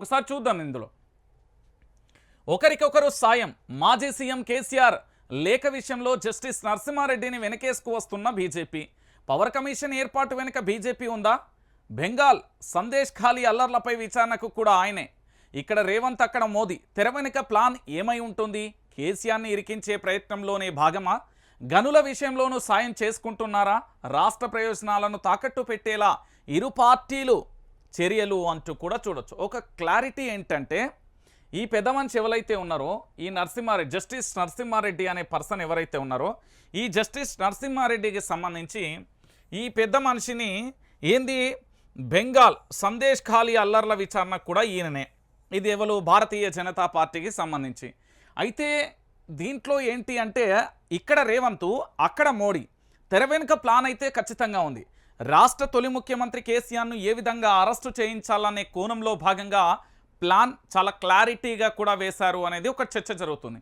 ఒకసారి చూద్దాం ఇందులో. ఒకరికొకరు సాయం. మాజీ సీఎం కేసీఆర్ లేఖ విషయంలో జస్టిస్ నరసింహారెడ్డిని వెనకేసుకు వస్తున్న బీజేపీ. పవర్ కమిషన్ ఏర్పాటు వెనుక బీజేపీ ఉందా? బెంగాల్ సందేశ్ ఖాళీ అల్లర్లపై విచారణకు కూడా ఆయనే. ఇక్కడ రేవంత్ అక్కడ మోదీ. తెర వెనుక ప్లాన్ ఏమై ఉంటుంది? కేసీఆర్ని ఇరికించే ప్రయత్నంలోనే భాగమా? గనుల విషయంలోనూ సాయం చేసుకుంటున్నారా? రాష్ట్ర ప్రయోజనాలను తాకట్టు పెట్టేలా ఇరు పార్టీలు చర్యలు అంటూ కూడా చూడొచ్చు. ఒక క్లారిటీ ఏంటంటే ఈ పెద్ద మనిషి ఎవరైతే ఉన్నారో ఈ నరసింహారెడ్డి జస్టిస్ నరసింహారెడ్డి అనే పర్సన్ ఎవరైతే ఉన్నారో ఈ జస్టిస్ నరసింహారెడ్డికి సంబంధించి ఈ పెద్ద మనిషిని ఏంది? బెంగాల్ సందేశ్ ఖాళీ అల్లర్ల విచారణ కూడా ఈయననే. ఇది ఎవరు? భారతీయ జనతా పార్టీకి సంబంధించి. అయితే దీంట్లో ఏంటి అంటే ఇక్కడ రేవంత్ అక్కడ మోడీ. తెర వెనుక ప్లాన్ అయితే ఖచ్చితంగా ఉంది. రాష్ట్ర తొలి ముఖ్యమంత్రి కేసీఆర్ను ఏ విధంగా అరెస్టు చేయించాలనే కోణంలో భాగంగా ప్లాన్ చాలా క్లారిటీగా కూడా వేశారు అనేది ఒక చర్చ జరుగుతుంది.